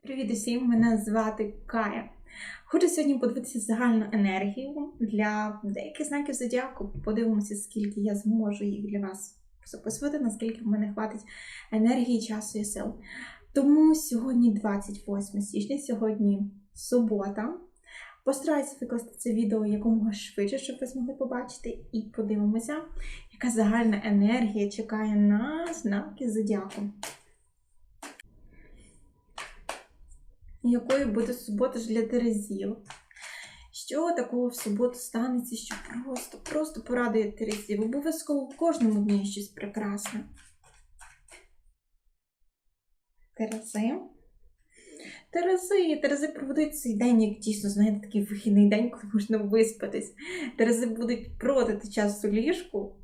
Привіт усім! Мене звати Кая. Хочу сьогодні подивитися загальну енергію для деяких знаків зодіаку. Подивимося, скільки я зможу їх для вас записувати, наскільки в мене хватить енергії, часу і сил. Тому сьогодні 28 січня, сьогодні субота. Постараюся викласти це відео якомога швидше, щоб ви змогли побачити, і подивимося, яка загальна енергія чекає на знаки зодіаку. Якою буде субота ж для Терезів. Що такого в суботу станеться, що просто, просто порадує Терезів. Обов'язково в кожному дні щось прекрасне. Терези. Терези, Терези проведуть цей день, як дійсно, знаєте, такий вихідний день, коли можна виспатись. Терези будуть проводити час у ліжку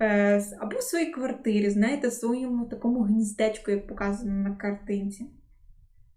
е, або в своїй квартирі, знаєте, в своєму такому гніздечку, як показано на картинці.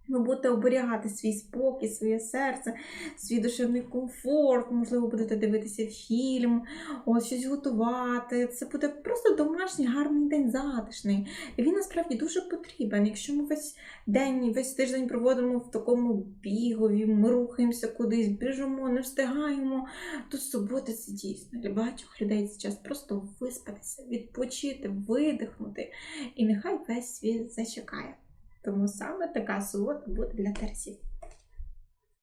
Ви будете оберігати свій спокій, своє серце, свій душевний комфорт, можливо, будете дивитися фільм, ось щось готувати. Це буде просто домашній гарний день затишний. І він насправді дуже потрібен. Якщо ми весь день, весь тиждень проводимо в такому бігові, ми рухаємося кудись, біжимо, не встигаємо, то субота це дійсно для багатьох людей це час просто виспатися, відпочити, видихнути, і нехай весь світ зачекає. Тому саме така субота буде для терсів.